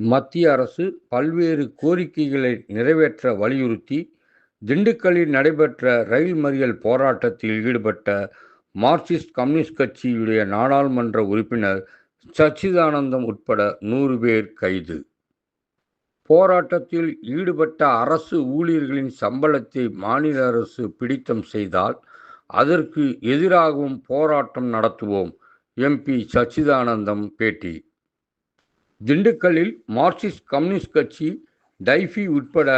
மத்திய அரசு பல்வேறு கோரிக்கைகளை நிறைவேற்ற வலியுறுத்தி திண்டுக்கல்லில் நடைபெற்ற ரயில் மறியல் போராட்டத்தில் ஈடுபட்ட மார்க்சிஸ்ட் கம்யூனிஸ்ட் கட்சியுடைய நாடாளுமன்ற உறுப்பினர் சச்சிதானந்தம் உட்பட நூறு பேர் கைது. போராட்டத்தில் ஈடுபட்ட அரசு ஊழியர்களின் சம்பளத்தை மாநில அரசு பிடித்தம் செய்தால் அதற்கு எதிராகவும் போராட்டம் நடத்துவோம். எம்பி சச்சிதானந்தம் பேட்டி. திண்டுக்கல்லில் மார்க்சிஸ்ட் கம்யூனிஸ்ட் கட்சி டைஃபி உட்பட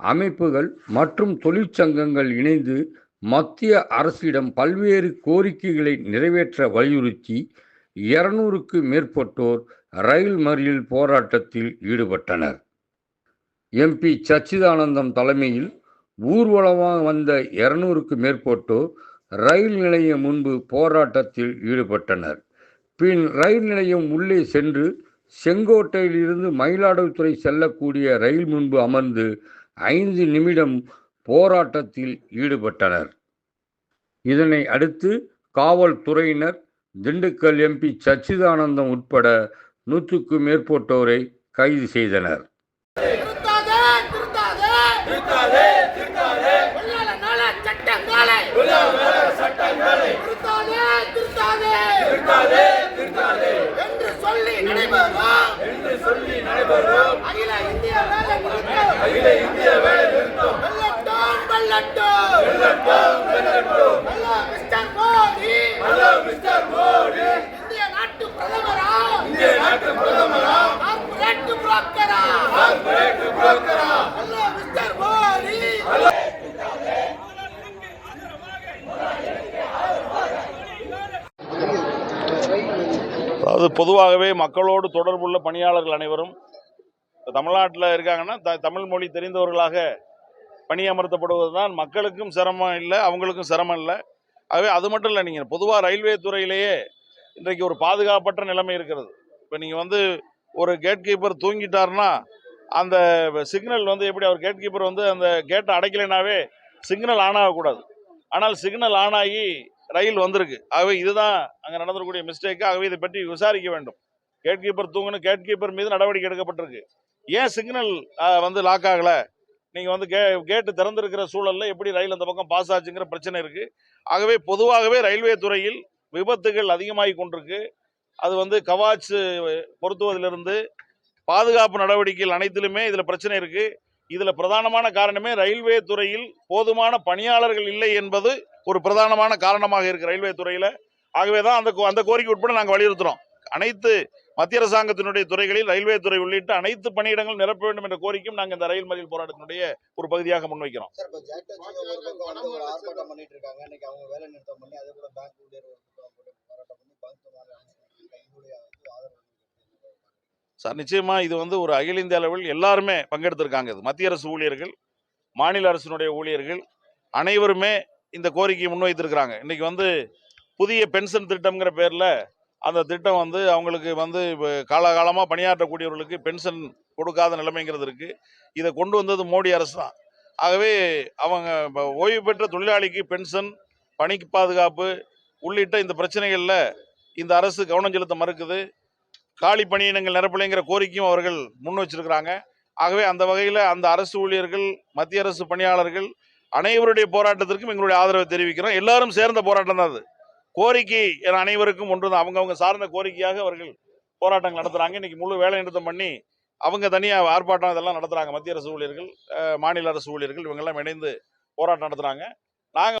அமைப்புகள் மற்றும் தொழிற்சங்கங்கள் இணைந்து மத்திய அரசிடம் பல்வேறு கோரிக்கைகளை நிறைவேற்ற வலியுறுத்தி இருநூறுக்கு மேற்பட்டோர் ரயில் மறியல் போராட்டத்தில் ஈடுபட்டனர். எம்பி சச்சிதானந்தம் தலைமையில் ஊர்வலமாக வந்த இருநூறுக்கு மேற்பட்டோர் ரயில் நிலையம் முன்பு போராட்டத்தில் ஈடுபட்டனர். பின் ரயில் நிலையம் உள்ளே சென்று செங்கோட்டையிலிருந்து மயிலாடுதுறை செல்லக்கூடிய ரயில் முன்பு அமர்ந்து ஐந்து நிமிடம் போராட்டத்தில் ஈடுபட்டனர். இதனை அடுத்து காவல்துறையினர் திண்டுக்கல் எம்பி சச்சிதானந்தம் உட்பட நூற்றுக்கும் மேற்பட்டோரை கைது செய்தனர். அகில இந்திய அகில இந்திய வேலை நிறுத்தம் mister Modi hello mister Modi இந்திய நாட்டு பிரதமரா இந்திய நாட்டு பிரதமரா கார்ப்பரேட் புரோக்கரா கார்ப்பரேட் புரோக்கரா ஹலோ மிஸ்டர் மோடி அதாவது பொதுவாகவே மக்களோடு தொடர்புள்ள பணியாளர்கள் அனைவரும் தமிழ்நாட்டில் இருக்காங்கன்னா த தமிழ் மொழி தெரிந்தவர்களாக பணியமர்த்தப்படுவது தான் மக்களுக்கும் சிரமம் இல்லை அவங்களுக்கும் சிரமம் இல்லை. ஆகவே அது மட்டும் இல்லை நீங்கள் பொதுவாக ரயில்வே துறையிலேயே இன்றைக்கு ஒரு பாதுகாப்பற்ற நிலைமை இருக்கிறது. இப்போ நீங்கள் வந்து ஒரு கேட் கீப்பர் தூங்கிட்டார்னா அந்த சிக்னல் வந்து எப்படி அவர் கேட் கீப்பர் வந்து அந்த கேட்டை அடைக்கலைனாவே சிக்னல் ஆன் ஆகக்கூடாது. ஆனால் சிக்னல் ஆன் ஆகி ரயில் வந்திருக்கு. ஆகவே இதுதான் அங்கே நடந்திருக்கக்கூடிய மிஸ்டேக்கு ஆகவே இதை பற்றி விசாரிக்க வேண்டும். கேட் கீப்பர் தூங்கணும் கேட் கீப்பர் மீது நடவடிக்கை எடுக்கப்பட்டிருக்கு. ஏன் சிக்னல் வந்து லாக் ஆகலை? நீங்கள் வந்து கே கேட்டு திறந்திருக்கிற சூழலில் எப்படி ரயில் அந்த பக்கம் பாஸ் ஆச்சுங்கிற பிரச்சனை இருக்குது ஆகவே பொதுவாகவே ரயில்வே துறையில் விபத்துகள் அதிகமாகி கொண்டிருக்கு. அது வந்து கவாச் பொருத்துவதிலிருந்து பாதுகாப்பு நடவடிக்கைகள் அனைத்திலுமே இதில் பிரச்சனை இருக்குது இதில் பிரதானமான காரணமே ரயில்வே துறையில் போதுமான பணியாளர்கள் இல்லை என்பது ஒரு பிரதானமான காரணமாக இருக்குது ரயில்வே துறையில். ஆகவே தான் அந்த கோ- அந்த கோரிக்கை உட்பட நாங்கள் வலியுறுத்துகிறோம் அனைத்து மத்திய அரசாங்கத்தினுடைய துறைகளில் ரயில்வே துறை உள்ளிட்ட அனைத்து பணியிடங்களும் நிரப்ப வேண்டும் என்ற கோரிக்கையும் நாங்கள் இந்த ரயில் மறியல் போராட்டத்தினுடைய ஒரு பகுதியாக முன்வைக்கிறோம். சார் நிச்சயமா இது வந்து ஒரு அகில இந்திய அளவில் எல்லாருமே பங்கெடுத்திருக்காங்க இது. மத்திய அரசு ஊழியர்கள் மாநில அரசினுடைய ஊழியர்கள் அனைவருமே இந்த கோரிக்கையை முன்வைத்திருக்கிறாங்க. இன்னைக்கு வந்து புதிய பென்ஷன் திட்டம்ங்கிற பேர்ல அந்த திட்டம் வந்து அவங்களுக்கு வந்து இப்போ காலகாலமாக பணியாற்றக்கூடியவர்களுக்கு பென்ஷன் கொடுக்காத நிலைமைங்கிறது இருக்குது இதை கொண்டு வந்தது மோடி அரசு தான். ஆகவே அவங்க ஓய்வு பெற்ற தொழிலாளிக்கு பென்ஷன் பணிக்கு பாதுகாப்பு உள்ளிட்ட இந்த பிரச்சனைகளில் இந்த அரசு கவனம் செலுத்த மறுக்குது. காலி பணியினங்கள் நிரப்பலைங்கிற கோரிக்கையும் அவர்கள் முன் வச்சிருக்கிறாங்க. ஆகவே அந்த வகையில் அந்த அரசு ஊழியர்கள் மத்திய அரசு பணியாளர்கள் அனைவருடைய போராட்டத்திற்கும் எங்களுடைய ஆதரவை தெரிவிக்கிறோம். எல்லாரும் சேர்ந்த போராட்டம் தான் அது. கோரிக்கை என அனைவருக்கும் ஒன்று தான். அவங்கவுங்க சார்ந்த கோரிக்கையாக அவர்கள் போராட்டங்கள் நடத்துறாங்க. இன்னைக்கு முழு வேலை நிறுத்தம் பண்ணி அவங்க தனியாக ஆர்ப்பாட்டம் இதெல்லாம் நடத்துறாங்க. மத்திய அரசு ஊழியர்கள் மாநில அரசு ஊழியர்கள் இவங்கெல்லாம் இணைந்து போராட்டம் நடத்துறாங்க. நாங்கள்